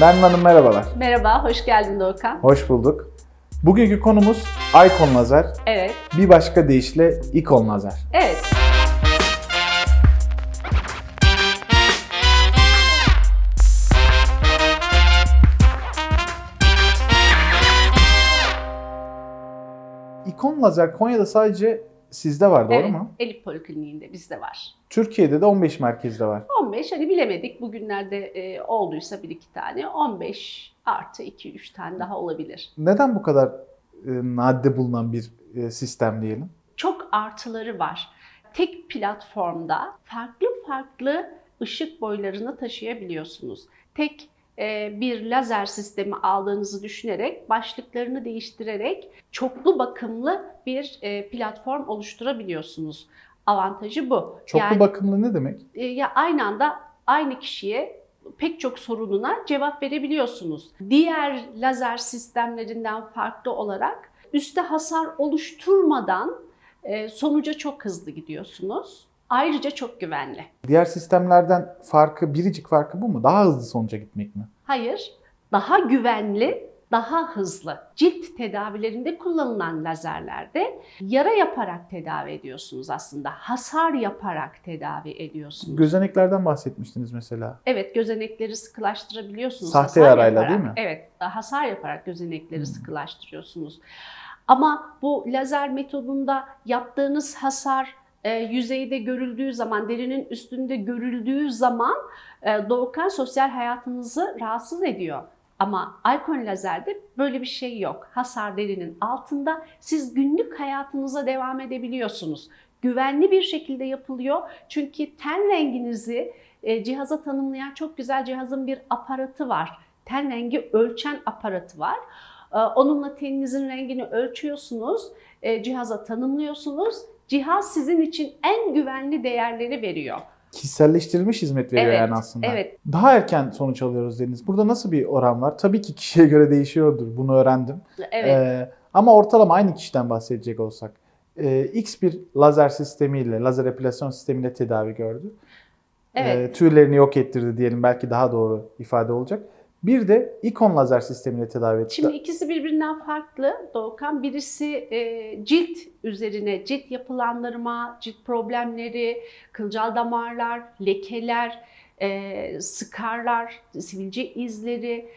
Nermin Hanım merhabalar. Merhaba, hoş geldin Doğukan. Hoş bulduk. Bugünkü konumuz Icon lazer. Evet, Bir başka deyişle ikon lazer. evet. İkon lazer Konya'da sadece sizde var doğru evet. mu? Elif Polikliniğinde bizde var. Türkiye'de de 15 merkezde var. 15, hani bilemedik bugünlerde e, olduysa bir iki tane. 15 artı 2-3 tane daha olabilir. Neden bu kadar e, nadide bulunan bir e, sistem diyelim? Çok artıları var. Tek platformda farklı farklı ışık boylarını taşıyabiliyorsunuz. Tek bir lazer sistemi aldığınızı düşünerek başlıklarını değiştirerek çoklu bakımlı bir e, platform oluşturabiliyorsunuz. Avantajı bu. Çoklu Yani- bakımlı ne demek? e, ya aynı anda aynı kişiye pek çok sorununa cevap verebiliyorsunuz. Diğer lazer sistemlerinden farklı olarak üste hasar oluşturmadan e, sonuca çok hızlı gidiyorsunuz. Ayrıca çok güvenli. Diğer sistemlerden farkı, biricik farkı bu mu? Daha hızlı sonuca gitmek mi? Hayır, daha güvenli, daha hızlı. Cilt tedavilerinde kullanılan lazerlerde yara yaparak tedavi ediyorsunuz aslında. Hasar yaparak tedavi ediyorsunuz. Gözeneklerden bahsetmiştiniz mesela. Evet, gözenekleri sıkılaştırabiliyorsunuz. Sahte hasar yarayla yaparak. değil mi? Evet, hasar yaparak gözenekleri Hmm. sıkılaştırıyorsunuz. Ama bu lazer metodunda yaptığınız hasar e, yüzeyde görüldüğü zaman, derinin üstünde görüldüğü zaman e, doğukan sosyal hayatınızı rahatsız ediyor. Ama Icon lazerde böyle bir şey yok. Hasar derinin altında siz günlük hayatınıza devam edebiliyorsunuz. Güvenli bir şekilde yapılıyor. Çünkü ten renginizi e, cihaza tanımlayan çok güzel cihazın bir aparatı var. Ten rengi ölçen aparatı var. E, onunla teninizin rengini ölçüyorsunuz, e, cihaza tanımlıyorsunuz. Cihaz sizin için en güvenli değerleri veriyor. Kişiselleştirilmiş hizmet veriyor Evet, yani aslında. Evet, Daha erken sonuç alıyoruz dediniz. Burada nasıl bir oran var? Tabii ki kişiye göre değişiyordur. Bunu öğrendim. evet. Ee, ama ortalama aynı kişiden bahsedecek olsak. Ee, X bir lazer sistemiyle, lazer epilasyon sistemiyle tedavi gördü. Evet. Ee, tüylerini yok ettirdi diyelim belki daha doğru ifade olacak. Bir de ikon lazer sistemiyle tedavi etti. Şimdi ikisi birbirinden farklı Doğukan. Birisi e, cilt üzerine, cilt yapılandırma, cilt problemleri, kılcal damarlar, lekeler, e, skarlar, sivilce izleri,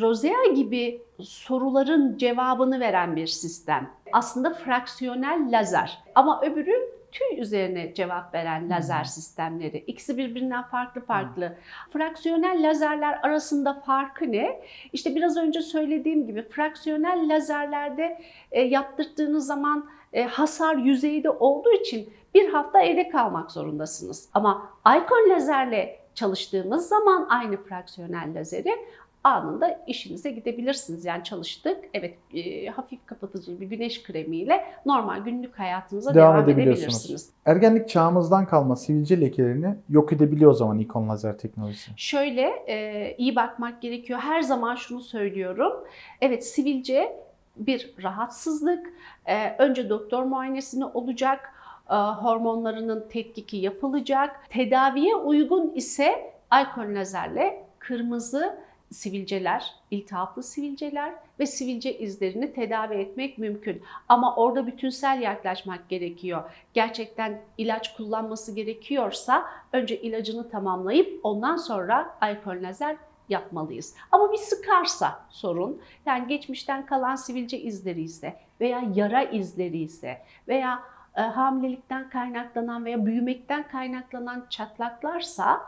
rozea gibi soruların cevabını veren bir sistem. Aslında fraksiyonel lazer ama öbürü tüy üzerine cevap veren lazer sistemleri. İkisi birbirinden farklı farklı. Fraksiyonel lazerler arasında farkı ne? İşte biraz önce söylediğim gibi fraksiyonel lazerlerde e, yaptırdığınız zaman e, hasar yüzeyde olduğu için bir hafta evde kalmak zorundasınız. Ama Icon lazerle çalıştığımız zaman aynı fraksiyonel lazeri anında işinize gidebilirsiniz. Yani çalıştık, evet e, hafif kapatıcı bir güneş kremiyle normal günlük hayatınıza Devam devam, edebilirsiniz. Ergenlik çağımızdan kalma sivilce lekelerini yok edebiliyor o zaman ikon lazer teknolojisi. Şöyle e, iyi bakmak gerekiyor. Her zaman şunu söylüyorum. Evet sivilce bir rahatsızlık. E, önce doktor muayenesini olacak. E, hormonlarının tetkiki yapılacak. Tedaviye uygun ise alkol lazerle kırmızı sivilceler, iltihaplı sivilceler ve sivilce izlerini tedavi etmek mümkün. Ama orada bütünsel yaklaşmak gerekiyor. Gerçekten ilaç kullanması gerekiyorsa önce ilacını tamamlayıp ondan sonra alkol lazer yapmalıyız. Ama bir sıkarsa sorun, yani geçmişten kalan sivilce izleri ise veya yara izleri ise veya e, hamilelikten kaynaklanan veya büyümekten kaynaklanan çatlaklarsa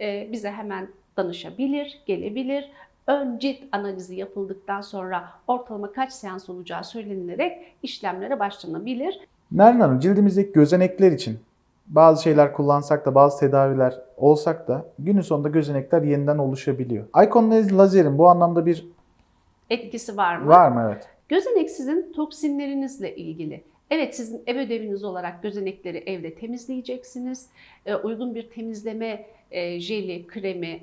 e, bize hemen danışabilir, gelebilir. Ön cilt analizi yapıldıktan sonra ortalama kaç seans olacağı söylenilerek işlemlere başlanabilir. Nermin Hanım cildimizdeki gözenekler için bazı şeyler kullansak da bazı tedaviler olsak da günün sonunda gözenekler yeniden oluşabiliyor. Icon lazerin bu anlamda bir Etkisi var mı? var mı? Evet. Gözenek sizin toksinlerinizle ilgili. Evet sizin ev ödeviniz olarak gözenekleri evde temizleyeceksiniz. E, uygun bir temizleme e, jeli, kremi,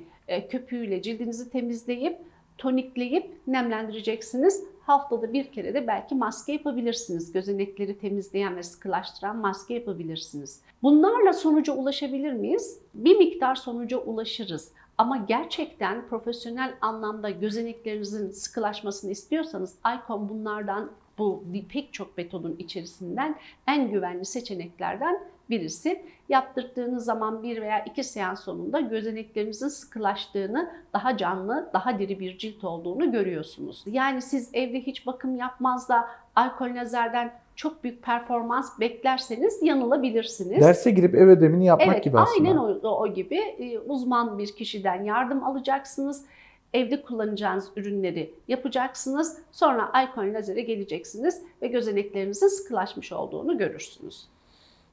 köpüğüyle cildinizi temizleyip tonikleyip nemlendireceksiniz. Haftada bir kere de belki maske yapabilirsiniz. Gözenekleri temizleyen ve sıkılaştıran maske yapabilirsiniz. Bunlarla sonuca ulaşabilir miyiz? Bir miktar sonuca ulaşırız. Ama gerçekten profesyonel anlamda gözeneklerinizin sıkılaşmasını istiyorsanız Icon bunlardan bu pek çok metodun içerisinden en güvenli seçeneklerden birisi. Yaptırdığınız zaman bir veya iki seans sonunda gözeneklerinizin sıkılaştığını, daha canlı, daha diri bir cilt olduğunu görüyorsunuz. Yani siz evde hiç bakım yapmaz da alkol lazerden çok büyük performans beklerseniz yanılabilirsiniz. Derse girip ev ödevini yapmak evet, gibi aslında. aynen o, o gibi Ee, uzman bir kişiden yardım alacaksınız. Evde kullanacağınız ürünleri yapacaksınız. Sonra Icon lazere geleceksiniz ve gözeneklerinizin sıkılaşmış olduğunu görürsünüz.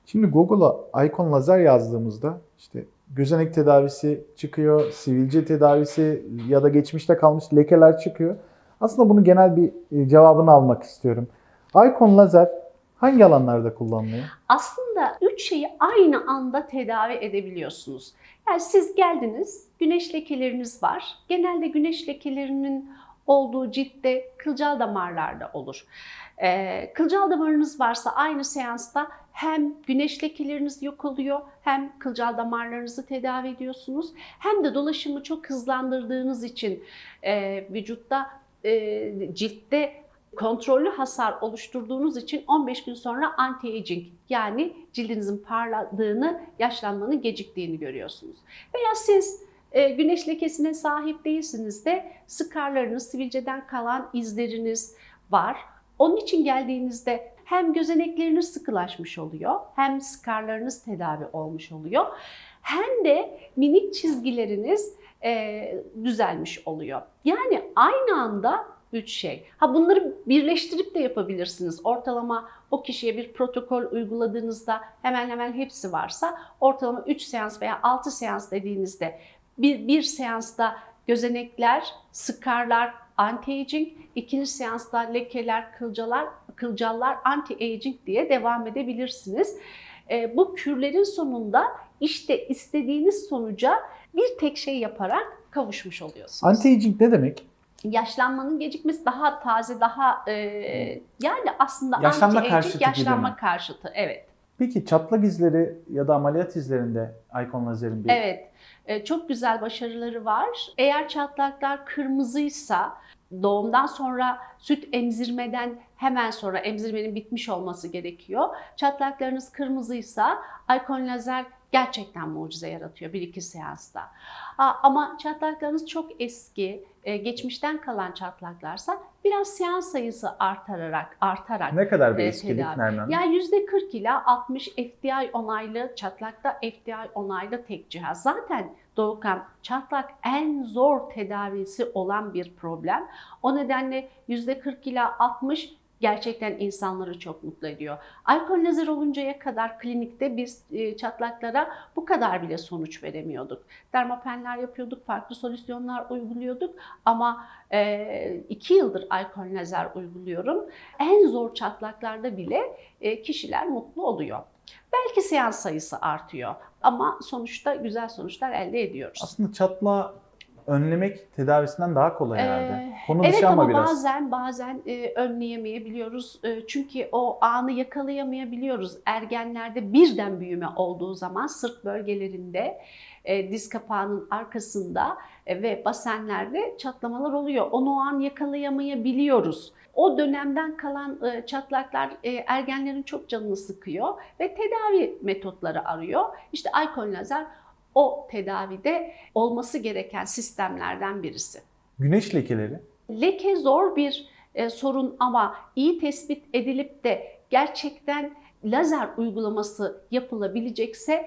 Şimdi Google'a Icon lazer yazdığımızda işte gözenek tedavisi çıkıyor, sivilce tedavisi ya da geçmişte kalmış lekeler çıkıyor. Aslında bunu genel bir e, cevabını almak istiyorum. Icon lazer hangi alanlarda kullanılıyor? Aslında üç şeyi aynı anda tedavi edebiliyorsunuz. Yani siz geldiniz, güneş lekeleriniz var. Genelde güneş lekelerinin olduğu ciltte kılcal damarlarda olur. Ee, kılcal damarınız varsa aynı seansta hem güneş lekeleriniz yok oluyor hem kılcal damarlarınızı tedavi ediyorsunuz. Hem de dolaşımı çok hızlandırdığınız için e, vücutta e, ciltte kontrollü hasar oluşturduğunuz için 15 gün sonra anti-aging yani cildinizin parladığını, yaşlanmanın geciktiğini görüyorsunuz. Veya siz e, güneş lekesine sahip değilsiniz de skarlarınız, sivilceden kalan izleriniz var. Onun için geldiğinizde hem gözenekleriniz sıkılaşmış oluyor, hem skarlarınız tedavi olmuş oluyor, hem de minik çizgileriniz e, düzelmiş oluyor. Yani aynı anda üç şey. Ha bunları birleştirip de yapabilirsiniz. Ortalama o kişiye bir protokol uyguladığınızda hemen hemen hepsi varsa ortalama 3 seans veya 6 seans dediğinizde bir, bir seansta gözenekler, skarlar, anti-aging, ikinci seansta lekeler, kılcalar, kılcallar, anti-aging diye devam edebilirsiniz. E, bu kürlerin sonunda işte istediğiniz sonuca bir tek şey yaparak kavuşmuş oluyorsunuz. Anti-aging ne demek? yaşlanmanın gecikmesi daha taze, daha e, yani aslında Yaşlanma anti-aging karşıtı yaşlanma karşıtı. Evet. Peki çatlak izleri ya da ameliyat izlerinde Icon lazerin bir Evet. E, çok güzel başarıları var. Eğer çatlaklar kırmızıysa doğumdan sonra süt emzirmeden hemen sonra emzirmenin bitmiş olması gerekiyor. Çatlaklarınız kırmızıysa Icon lazer gerçekten mucize yaratıyor 1-2 seansta. Aa, Ama çatlaklarınız çok eski, e, geçmişten kalan çatlaklarsa biraz seans sayısı artarak artarak ne kadar bir e, eskilik. Nermin yani %40 ila 60 FDI onaylı çatlakta FDI onaylı tek cihaz. Zaten Doğukan çatlak en zor tedavisi olan bir problem. O nedenle %40 ila 60 gerçekten insanları çok mutlu ediyor. Alkol lazer oluncaya kadar klinikte biz e, çatlaklara bu kadar bile sonuç veremiyorduk. Dermapenler yapıyorduk, farklı solüsyonlar uyguluyorduk ama e, iki yıldır alkol lazer uyguluyorum. En zor çatlaklarda bile e, kişiler mutlu oluyor. Belki seans sayısı artıyor ama sonuçta güzel sonuçlar elde ediyoruz. Aslında çatlağı önlemek tedavisinden daha kolay herhalde. Ee, Konu Evet dışı ama, ama biraz. bazen bazen e, önleyemeyebiliyoruz. E, çünkü o anı yakalayamayabiliyoruz. Ergenlerde birden büyüme olduğu zaman sırt bölgelerinde e, diz kapağının arkasında e, ve basenlerde çatlamalar oluyor. Onu o an yakalayamayabiliyoruz. O dönemden kalan e, çatlaklar e, ergenlerin çok canını sıkıyor ve tedavi metotları arıyor. İşte Icon lazer o tedavide olması gereken sistemlerden birisi. Güneş lekeleri. Leke zor bir e, sorun ama iyi tespit edilip de gerçekten lazer uygulaması yapılabilecekse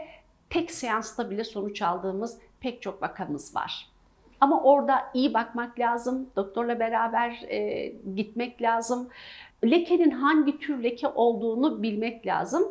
tek seansta bile sonuç aldığımız pek çok vakamız var. Ama orada iyi bakmak lazım, doktorla beraber e, gitmek lazım. Lekenin hangi tür leke olduğunu bilmek lazım.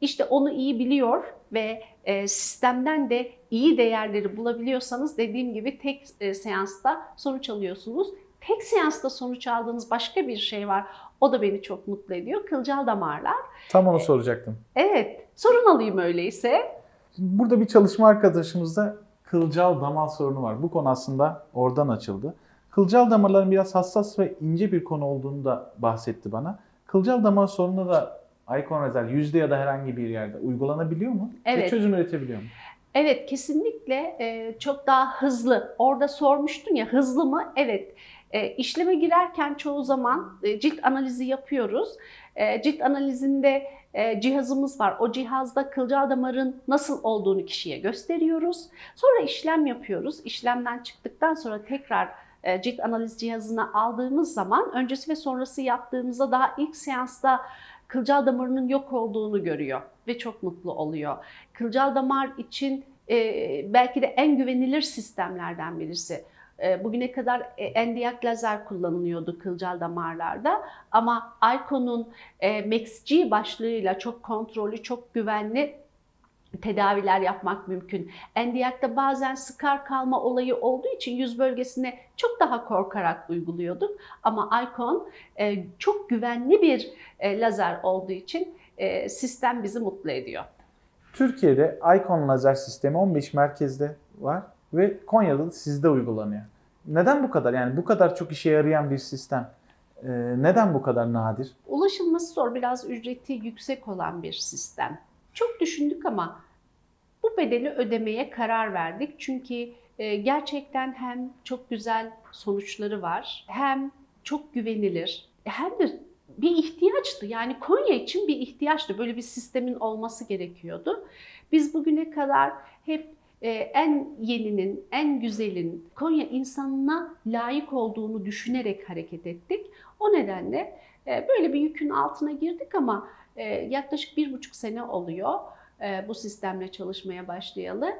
İşte onu iyi biliyor ve e, sistemden de iyi değerleri bulabiliyorsanız dediğim gibi tek e, seansta sonuç alıyorsunuz. Tek seansta sonuç aldığınız başka bir şey var. O da beni çok mutlu ediyor. Kılcal damarlar. Tam onu soracaktım. Evet, sorun alayım öyleyse. Şimdi burada bir çalışma arkadaşımızda kılcal damar sorunu var. Bu konu aslında oradan açıldı. Kılcal damarların biraz hassas ve ince bir konu olduğunu da bahsetti bana. Kılcal damar sorunu da Icon Lazer yüzde ya da herhangi bir yerde uygulanabiliyor mu? Ve Evet. çözüm üretebiliyor mu? Evet kesinlikle e, çok daha hızlı. Orada sormuştun ya hızlı mı? Evet. E, işleme girerken çoğu zaman e, cilt analizi yapıyoruz. E, cilt analizinde e, cihazımız var. O cihazda kılcal damarın nasıl olduğunu kişiye gösteriyoruz. Sonra işlem yapıyoruz. İşlemden çıktıktan sonra tekrar e, cilt analiz cihazına aldığımız zaman öncesi ve sonrası yaptığımızda daha ilk seansta kılcal damarının yok olduğunu görüyor ve çok mutlu oluyor. Kılcal damar için e, belki de en güvenilir sistemlerden birisi. E, bugüne kadar e, endiyak lazer kullanılıyordu kılcal damarlarda ama Icon'un e, MaxG başlığıyla çok kontrollü, çok güvenli tedaviler yapmak mümkün. Endiyakta bazen sıkar kalma olayı olduğu için yüz bölgesine çok daha korkarak uyguluyorduk. Ama Icon e, çok güvenli bir e, lazer olduğu için e, sistem bizi mutlu ediyor. Türkiye'de Icon lazer sistemi 15 merkezde var ve Konya'da da sizde uygulanıyor. Neden bu kadar? Yani bu kadar çok işe yarayan bir sistem. neden bu kadar nadir? Ulaşılması zor, biraz ücreti yüksek olan bir sistem. Çok düşündük ama bu bedeli ödemeye karar verdik. Çünkü e, gerçekten hem çok güzel sonuçları var, hem çok güvenilir, hem de bir ihtiyaçtı. Yani Konya için bir ihtiyaçtı. Böyle bir sistemin olması gerekiyordu. Biz bugüne kadar hep e, en yeninin, en güzelin Konya insanına layık olduğunu düşünerek hareket ettik. O nedenle e, böyle bir yükün altına girdik ama e, yaklaşık bir buçuk sene oluyor e, bu sistemle çalışmaya başlayalı.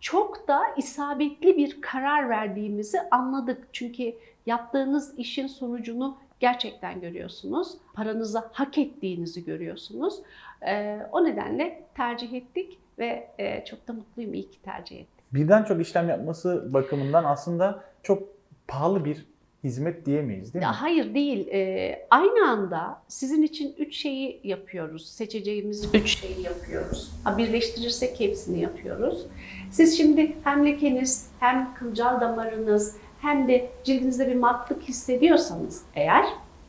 Çok da isabetli bir karar verdiğimizi anladık. Çünkü yaptığınız işin sonucunu gerçekten görüyorsunuz. Paranızı hak ettiğinizi görüyorsunuz. E, o nedenle tercih ettik ve e, çok da mutluyum iyi ki tercih ettik. Birden çok işlem yapması bakımından aslında çok pahalı bir hizmet diyemeyiz değil mi? Hayır değil. Ee, aynı anda sizin için üç şeyi yapıyoruz. Seçeceğimiz üç şeyi yapıyoruz. Ha, birleştirirsek hepsini yapıyoruz. Siz şimdi hem lekeniz hem kılcal damarınız hem de cildinizde bir matlık hissediyorsanız eğer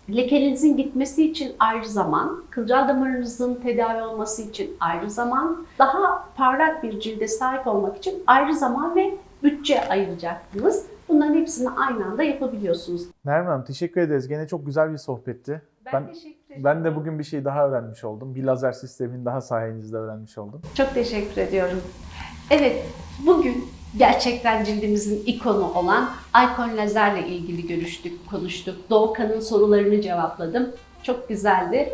lekenizin gitmesi için ayrı zaman, kılcal damarınızın tedavi olması için ayrı zaman, daha parlak bir cilde sahip olmak için ayrı zaman ve bütçe ayıracaksınız. Bunların hepsini aynı anda yapabiliyorsunuz. Nermin Hanım teşekkür ederiz. Gene çok güzel bir sohbetti. Ben, Ben- teşekkür ederim. Ben de bugün bir şey daha öğrenmiş oldum. Bir lazer sistemini daha sayenizde öğrenmiş oldum. Çok teşekkür ediyorum. Evet, bugün gerçekten cildimizin ikonu olan Icon Lazer'le ilgili görüştük, konuştuk. Doğukan'ın sorularını cevapladım. Çok güzeldi.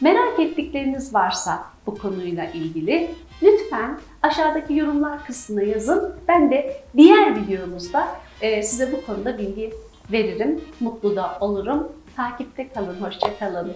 Merak ettikleriniz varsa bu konuyla ilgili lütfen aşağıdaki yorumlar kısmına yazın. Ben de diğer videomuzda e, size bu konuda bilgi veririm. Mutlu da olurum. Takipte kalın, hoşça kalın.